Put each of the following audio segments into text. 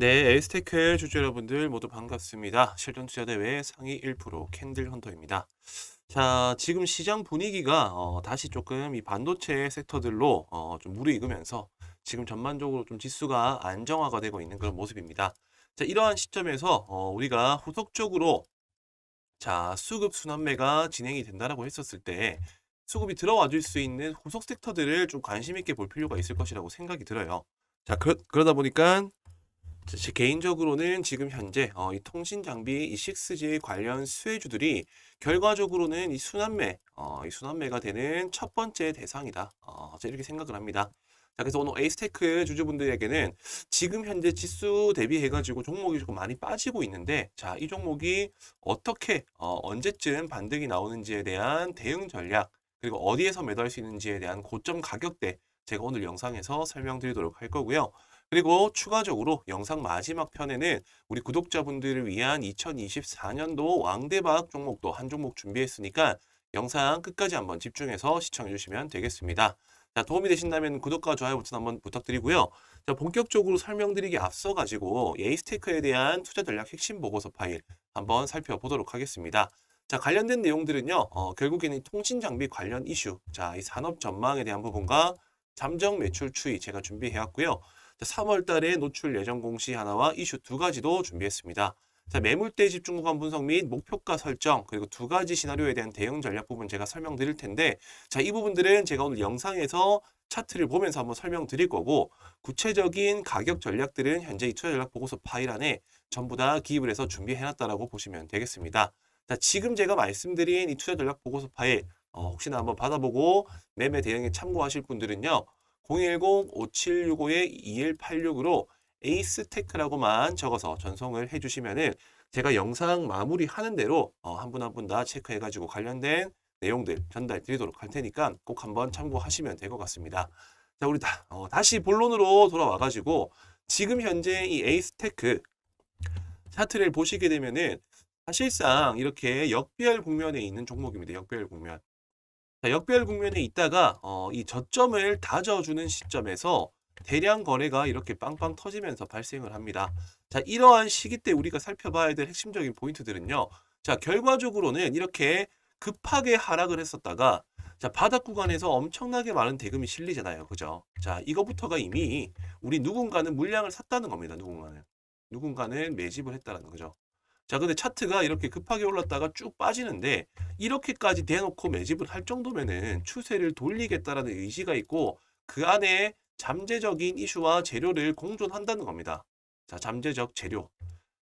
네, 에이스테크 주주 여러분들 모두 반갑습니다. 실전 투자 대회 상위 1% 캔들 헌터입니다. 자, 지금 시장 분위기가 어, 다시 조금 이 반도체 섹터들로 어, 좀 무르익으면서 지금 전반적으로 좀 지수가 안정화가 되고 있는 그런 모습입니다. 자, 이러한 시점에서 어, 우리가 후속적으로 자, 수급 순환매가 진행이 된다라고 했었을 때 수급이 들어와 줄 수 있는 후속 섹터들을 좀 관심 있게 볼 필요가 있을 것이라고 생각이 들어요. 자, 그러, 그러다 보니까 자, 제 개인적으로는 지금 현재 어, 이 통신 장비 이 6G 관련 수혜주들이 결과적으로는 이 순환매, 어, 이 순환매가 되는 첫 번째 대상이다. 어, 저 이렇게 생각을 합니다. 자, 그래서 오늘 에이스테크 주주분들에게는 지금 현재 지수 대비해가지고 종목이 조금 많이 빠지고 있는데, 자, 이 종목이 어떻게, 어, 언제쯤 반등이 나오는지에 대한 대응 전략, 그리고 어디에서 매도할 수 있는지에 대한 고점 가격대, 제가 오늘 영상에서 설명드리도록 할 거고요. 그리고 추가적으로 영상 마지막 편에는 우리 구독자분들을 위한 2024년도 왕대박 종목도 한 종목 준비했으니까 영상 끝까지 한번 집중해서 시청해 주시면 되겠습니다. 자, 도움이 되신다면 구독과 좋아요 버튼 한번 부탁드리고요. 자, 본격적으로 설명드리기 앞서 가지고 에이스테크에 대한 투자 전략 핵심 보고서 파일 한번 살펴보도록 하겠습니다. 자, 관련된 내용들은요, 어, 결국에는 통신 장비 관련 이슈, 자, 이 산업 전망에 대한 부분과 잠정 매출 추이 제가 준비해 왔고요. 3월 달에 노출 예정 공시 하나와 이슈 두 가지도 준비했습니다. 자, 매물대 집중 구간 분석 및 목표가 설정 그리고 두 가지 시나리오에 대한 대응 전략 부분 제가 설명드릴 텐데 자, 이 부분들은 제가 오늘 영상에서 차트를 보면서 한번 설명드릴 거고 구체적인 가격 전략들은 현재 이 투자 전략 보고서 파일 안에 전부 다 기입을 해서 준비해 놨다라고 보시면 되겠습니다. 자, 지금 제가 말씀드린 이 투자 전략 보고서 파일 어, 혹시나 한번 받아보고 매매 대응에 참고하실 분들은요. 010-5765-2186으로 에이스테크라고만 적어서 전송을 해주시면은 제가 영상 마무리 하는 대로 어, 한분 한 분 다 체크해가지고 관련된 내용들 전달 드리도록 할 테니까 꼭 한번 참고하시면 될 것 같습니다. 자, 우리 다, 어, 다시 본론으로 돌아와가지고 지금 현재 이 에이스테크 차트를 보시게 되면은 사실상 이렇게 역별 국면에 있는 종목입니다. 역별 국면. 자, 역별 국면에 있다가 어, 이 저점을 다져주는 시점에서 대량 거래가 이렇게 빵빵 터지면서 발생을 합니다. 자, 이러한 시기 때 우리가 살펴봐야 될 핵심적인 포인트들은요. 자, 결과적으로는 이렇게 급하게 하락을 했었다가 자, 바닥 구간에서 엄청나게 많은 대금이 실리잖아요. 그죠? 자, 이거부터가 이미 우리 누군가는 물량을 샀다는 겁니다. 누군가는. 누군가는 매집을 했다는 거죠. 자, 근데 차트가 이렇게 급하게 올랐다가 쭉 빠지는데 이렇게까지 대놓고 매집을 할 정도면은 추세를 돌리겠다라는 의지가 있고 그 안에 잠재적인 이슈와 재료를 공존한다는 겁니다. 자, 잠재적 재료.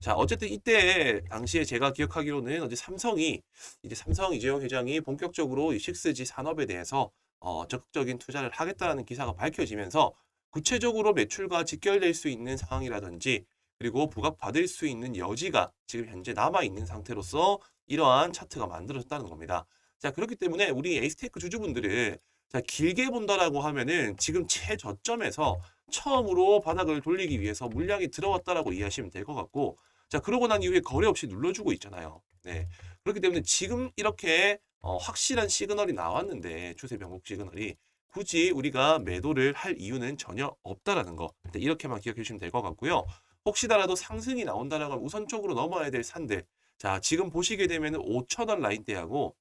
자, 어쨌든 이때 당시에 제가 기억하기로는 어제 삼성이 이제 삼성 이재용 회장이 본격적으로 이 6G 산업에 대해서 어, 적극적인 투자를 하겠다는 기사가 밝혀지면서 구체적으로 매출과 직결될 수 있는 상황이라든지 그리고 부각받을 수 있는 여지가 지금 현재 남아 있는 상태로서 이러한 차트가 만들어졌다는 겁니다. 자, 그렇기 때문에 우리 에이스테이크 주주분들은 자, 길게 본다라고 하면은 지금 최저점에서 처음으로 바닥을 돌리기 위해서 물량이 들어왔다라고 이해하시면 될 것 같고 자, 그러고 난 이후에 거래 없이 눌러주고 있잖아요. 네. 그렇기 때문에 지금 이렇게 어, 확실한 시그널이 나왔는데 추세 변곡 시그널이 굳이 우리가 매도를 할 이유는 전혀 없다라는 거. 네, 이렇게만 기억해 주시면 될 것 같고요. 혹시나라도 상승이 나온다라고 하면 우선적으로 넘어야 될 산들. 자, 지금 보시게 되면 5,000원 라인대하고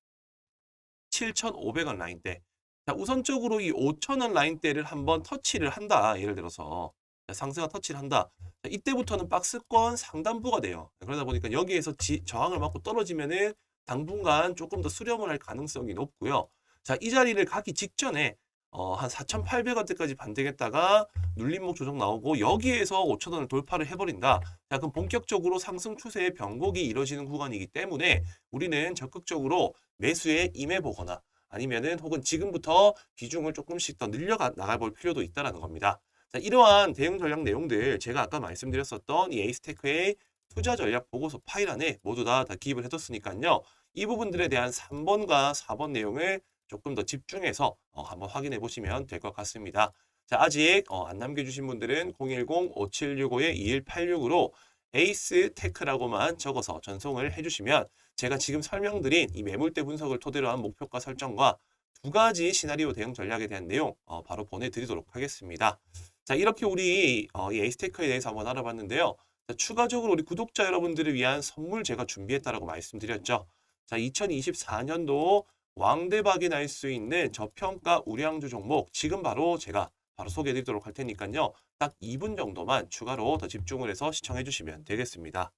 7,500원 라인대. 자, 우선적으로 이 5,000원 라인대를 한번 터치를 한다. 예를 들어서 자, 상승한 터치를 한다. 자, 이때부터는 박스권 상단부가 돼요. 그러다 보니까 여기에서 지, 저항을 맞고 떨어지면은 당분간 조금 더 수렴을 할 가능성이 높고요. 자, 이 자리를 가기 직전에 어, 한 4,800원대까지 반등했다가 눌림목 조정 나오고 여기에서 5,000원을 돌파를 해버린다. 자, 그럼 본격적으로 상승 추세의 변곡이 이루어지는 구간이기 때문에 우리는 적극적으로 매수에 임해보거나 아니면은 혹은 지금부터 비중을 조금씩 더 늘려 나가볼 필요도 있다라는 겁니다. 자, 이러한 대응 전략 내용들 제가 아까 말씀드렸었던 이 에이스테크의 투자 전략 보고서 파일 안에 모두 다, 다 기입을 해뒀으니까요. 이 부분들에 대한 3번과 4번 내용을 조금 더 집중해서 어, 한번 확인해 보시면 될 것 같습니다. 자, 아직 어, 안 남겨주신 분들은 010-5765-2186으로 에이스 테크라고만 적어서 전송을 해주시면 제가 지금 설명드린 이 매물대 분석을 토대로 한 목표가 설정과 두 가지 시나리오 대응 전략에 대한 내용 어, 바로 보내드리도록 하겠습니다. 자, 이렇게 우리 어, 이 에이스 테크에 대해서 한번 알아봤는데요. 자, 추가적으로 우리 구독자 여러분들을 위한 선물 제가 준비했다라고 말씀드렸죠. 자, 2024년도 왕대박이 날 수 있는 저평가 우량주 종목 지금 바로 제가 바로 소개해 드리도록 할 테니까요. 딱 2분 정도만 추가로 더 집중을 해서 시청해 주시면 되겠습니다.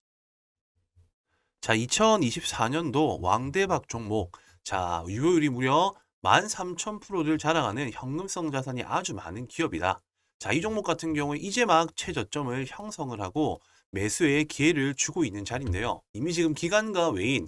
자, 2024년도 왕대박 종목. 자, 유효율이 무려 13,000%를 자랑하는 현금성 자산이 아주 많은 기업이다. 자, 이 종목 같은 경우에 이제 막 최저점을 형성을 하고 매수의 기회를 주고 있는 자리인데요. 이미 지금 기관과 외인,